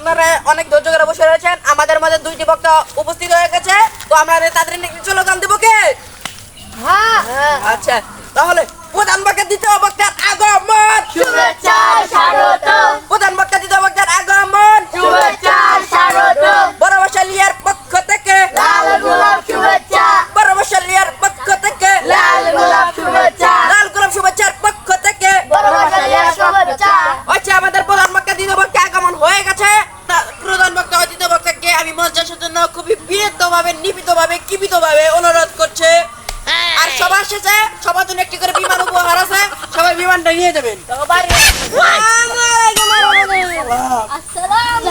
আপনারা অনেক ধৈর্য করে বসে রয়েছেন। আমাদের মাঝে দুইটি বক্তা উপস্থিত হয়ে গেছে। তো আমরা তাদের স্লোগান দেবো কে? আচ্ছা। তাহলে প্রধান বক্তা দ্বিতীয় বক্তার আগমন। শুভেচ্ছা স্বাগত। প্রধান বক্তা দ্বিতীয় বক্তার আগমন। শুভেচ্ছা স্বাগত। বড় বসালিয়ার পক্ষ থেকে। লাল গোলাপ শুভেচ্ছা। বড় বসালিয়ার পক্ষ থেকে। লাল গোলাপ শুভেচ্ছা। লাল গোলাপ শুভেচ্ছার পক্ষ থেকে। বড় ভাষায় শুভেচ্ছা আচ্ছা আমাদের প্রধান বক্তা দ্বিতীয় বক্তা আগমন হয়ে গেছে। মঞ্চের জন্য খুবই বিনীত ভাবে নিবিত ভাবে কিবিত ভাবে অনুরোধ করছে। আর সবার শেষে সবার জন্য একটি করে বিমান উপহার আছে সবাই বিমানটা নিয়ে যাবেন। আসসালামু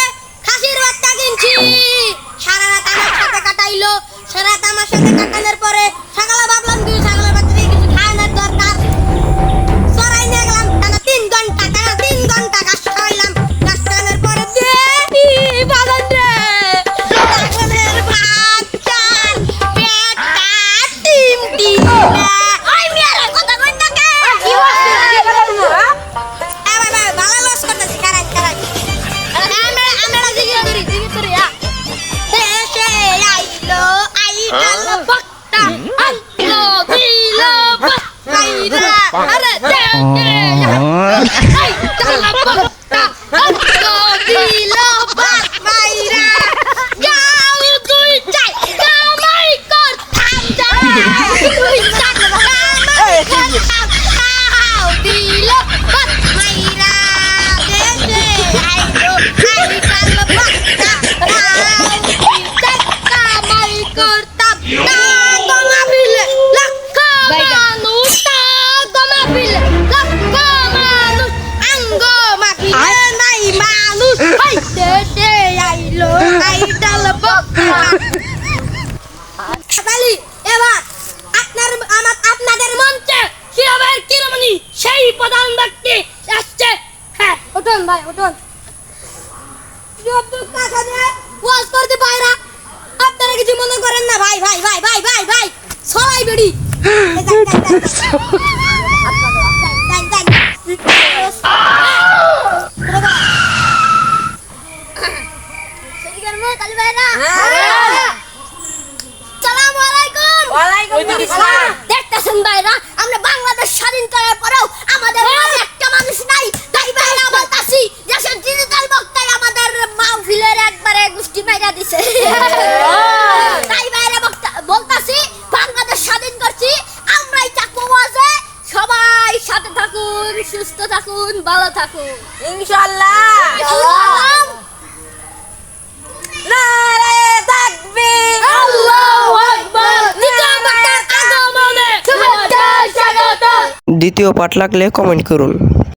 আরে উঠুন ভাই উঠুন জব্দুল কাকা নিয়ে ওয়াজ করতে পায়রা আপনারা কিছু মনে করেন না ভাই ভাই ভাই ভাই ভাই ভাই। সবাই বেড়ি। কালী ভাইরা হ্যাঁ। সালামু আলাইকুম ওয়ালাইকুম আসসালাম। দেখতেছেন ভাইরা আমরা বাংলাদেশ স্বাধীন করার পরেও আমাদের একটা মানুষ নাই। আগমনে। থাকো ইনশাল্লাহ দ্বিতীয় পাঠ লাগলে কমেন্ট করুন।